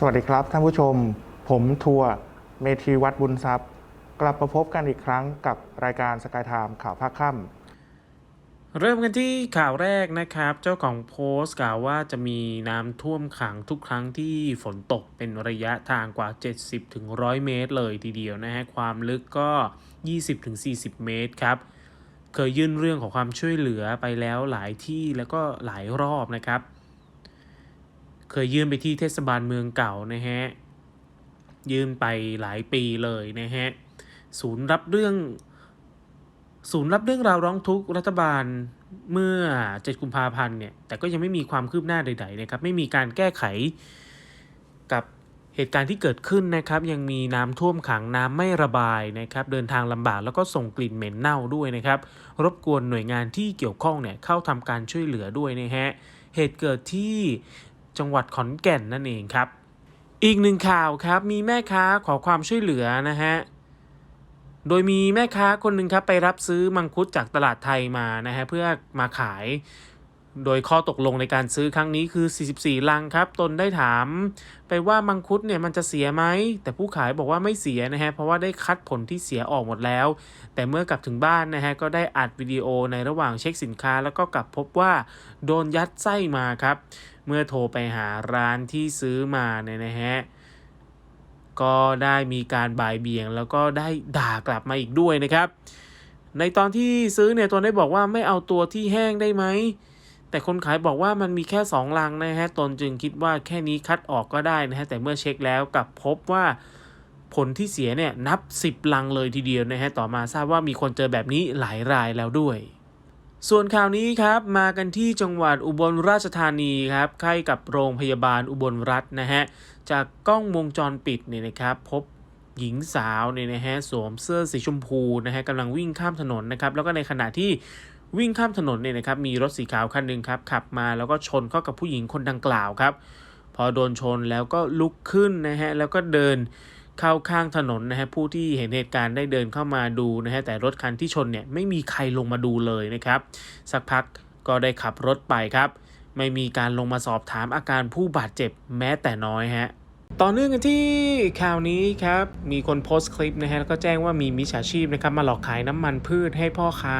สวัสดีครับท่านผู้ชม ผมทัวร์เมธีวัดบุญทรัพย์ กลับมาพบกันอีกครั้งกับรายการสกายไทม์ข่าวภาคค่ำเริ่มกันที่ข่าวแรกนะครับ เจ้าของโพสต์กล่าวว่าจะมีน้ำท่วมขังทุกครั้งที่ฝนตกเป็นระยะทางกว่า 70ถึง100 เมตรเลยทีเดียวนะฮะ ความลึกก็ 20ถึง40 เมตรครับ เคยยื่นเรื่องของความช่วยเหลือไปแล้วหลายที่แล้วก็หลายรอบนะครับ เคยยื่นไปที่เทศบาลเมืองเก่านะฮะ ยื่นไปหลายปีเลยนะฮะ ศูนย์รับเรื่อง ศูนย์รับเรื่องราวร้องทุกข์รัฐบาลเมื่อ 7 กุมภาพันธ์เนี่ย แต่ก็ยังไม่มีความคืบหน้าใดๆนะครับ ไม่มีการแก้ไขกับเหตุการณ์ที่เกิดขึ้นนะครับยังมีน้ำท่วมขังน้ำไม่ระบายนะครับเดินทางลำบากแล้วก็ส่งกลิ่นเหม็นเน่าด้วยนะครับรบกวนหน่วยงานที่เกี่ยวข้องเนี่ยเข้าทำการช่วยเหลือด้วยนะฮะเหตุเกิดที่ จังหวัดขอนแก่นนั่นเองครับ อีกหนึ่งข่าวครับมีแม่ค้าขอความช่วยเหลือนะฮะโดยมีแม่ค้าคนหนึ่งครับไปรับซื้อมังคุดจากตลาดไทยมานะฮะเพื่อมาขาย โดยข้อตกลงในการซื้อครั้งนี้คือ 44 ลังครับ ตนได้ถามไปว่ามังคุดเนี่ยมันจะเสียไหม แต่ผู้ขายบอกว่าไม่เสียนะฮะ เพราะว่าได้คัดผลที่เสียออกหมดแล้ว แต่เมื่อกลับถึงบ้านนะฮะ ก็ได้อัดวิดีโอในระหว่างเช็คสินค้า แล้วก็กลับพบว่าโดนยัดไส้มาครับ เมื่อโทรไปหาร้านที่ซื้อมาเนี่ยนะฮะก็ได้มีการบ่ายเบี่ยง แล้วก็ได้ด่ากลับมาอีกด้วยนะครับ ในตอนที่ซื้อเนี่ยตนได้บอกว่าไม่เอาตัวที่แห้งได้ไหม แต่คนขายบอกว่ามันมีแค่ 2 ลังนะฮะ ตนจึงคิดว่าแค่นี้คัดออกก็ได้นะฮะ แต่เมื่อเช็คแล้วกลับพบว่าผลที่เสียเนี่ยนับ 10 ลังเลยทีเดียวนะฮะ ต่อมาทราบว่ามีคนเจอแบบนี้หลายรายแล้วด้วย ส่วนข่าวนี้ครับ มากันที่จังหวัดอุบลราชธานีครับใกล้กับโรงพยาบาลอุบลรัฐนะฮะ จากกล้องวงจรปิดเนี่ยนะครับ พบหญิงสาวเนี่ยนะฮะสวมเสื้อสีชมพูนะฮะกำลังวิ่งข้ามถนนนะครับ แล้วก็ในขณะที่ วิ่งข้ามถนนเนี่ยนะครับมีรถสีขาวคันหนึ่งครับขับมาแล้วก็ชนเข้ากับผู้หญิงคนดังกล่าวครับ พอโดนชนแล้วก็ลุกขึ้นนะฮะแล้วก็เดินเข้าข้างถนนนะฮะผู้ที่เห็นเหตุการณ์ได้เดินเข้ามาดูนะฮะแต่รถคันที่ชนเนี่ยไม่มีใครลงมาดูเลยนะครับ สักพักก็ได้ขับรถไปครับ ไม่มีการลงมาสอบถามอาการผู้บาดเจ็บแม้แต่น้อยฮะ ต่อเนื่องกันที่ข่าวนี้ครับ มีคนโพสต์คลิปนะฮะแล้วก็แจ้งว่ามีมิจฉาชีพนะครับมาหลอกขายน้ำมันพืชให้พ่อค้า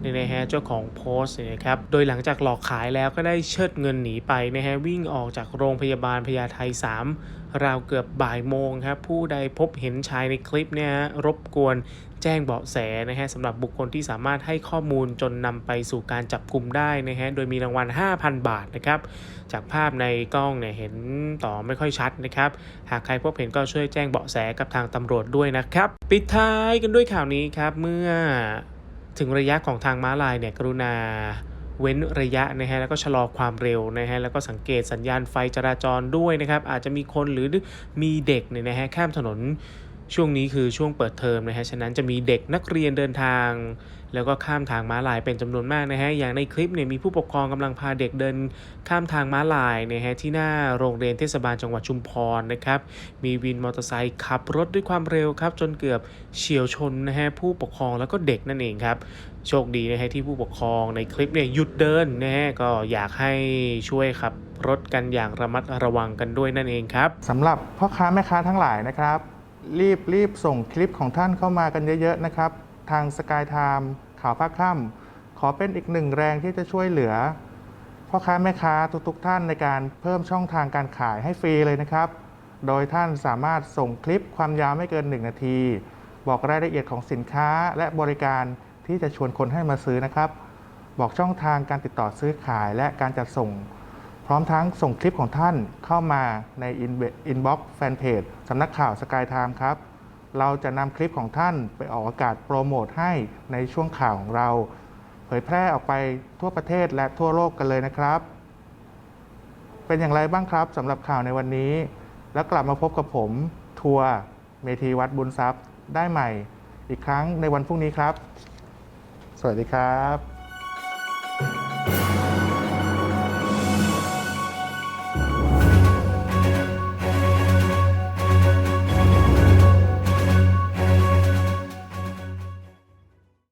เนี่ยนะฮะเจ้าของโพสต์เนี่ยนะครับ โดยหลังจากหลอกขายแล้วก็ได้เชิดเงินหนีไปนะฮะวิ่งออกจากโรงพยาบาลพญาไท3 ราวเกือบบ่ายโมงครับ ผู้ใดพบเห็นชายในคลิปเนี่ยรบกวนแจ้งเบาะแสนะฮะสำหรับบุคคลที่สามารถให้ข้อมูลจนนำไปสู่การจับกลุ่มได้นะฮะโดยมีรางวัล 5,000 บาทนะครับ จากภาพในกล้องเนี่ยเห็นต่อไม่ค่อยชัดนะครับ หากใครพบเห็นก็ช่วยแจ้งเบาะแสกับทางตำรวจด้วยนะครับ ปิดท้ายกันด้วยข่าวนี้ครับเมื่อถึงระยะของทางม้าลายเนี่ยกรุณา เว้นระยะนะฮะแล้วก็ชะลอความเร็วนะฮะแล้วก็สังเกตสัญญาณไฟจราจรด้วยนะครับอาจจะมีคนหรือมีเด็กเนี่ยนะฮะข้ามถนน ช่วงนี้คือช่วงเปิดเทอมนะฮะ ฉะนั้นจะมีเด็กนักเรียนเดินทาง แล้วก็ข้ามทางม้าลายเป็นจำนวนมากนะฮะ อย่างในคลิปเนี่ยมีผู้ปกครองกำลังพาเด็กเดินข้ามทางม้าลายนะฮะที่หน้าโรงเรียนเทศบาลจังหวัดชุมพรนะครับ มีวินมอเตอร์ไซค์ขับรถด้วยความเร็วครับ จนเกือบเฉียวชนนะฮะผู้ปกครองแล้วก็เด็กนั่นเองครับ โชคดีนะฮะที่ผู้ปกครองในคลิปเนี่ยหยุดเดินนะฮะก็อยากให้ช่วยขับรถกันอย่างระมัดระวังกันด้วยนั่นเองครับสำหรับพ่อค้าแม่ค้าทั้งหลายนะครับ รีบรีบส่งคลิปของท่านเข้ามากันเยอะๆนะครับ ทางสกายไทม์ข่าวภาคค่ำขอเป็นอีกหนึ่งแรงที่จะช่วยเหลือพ่อค้าแม่ค้าทุกๆท่านในการเพิ่มช่องทางการขายให้ฟรีเลยนะครับ โดยท่านสามารถส่งคลิปความยาวไม่เกิน 1 นาที บอกรายละเอียดของสินค้าและบริการที่จะชวนคนให้มาซื้อนะครับ บอกช่องทางการติดต่อซื้อขายและการจัดส่ง ร้อมทั้งส่งคลิปของท่านเข้ามาในอินบ็อกซ์แฟนเพจสำนักข่าวสกายไทม์ครับ เราจะนำคลิปของท่านไปออกอากาศโปรโมทให้ในช่วงข่าวของเรา เผยแพร่ออกไปทั่วประเทศและทั่วโลกกันเลยนะครับ เป็นอย่างไรบ้างครับสำหรับข่าวในวันนี้ แล้วกลับมาพบกับผมทัวร์เมธีวัดบุญทรัพย์ได้ใหม่ อีกครั้งในวันพรุ่งนี้ครับ สวัสดีครับ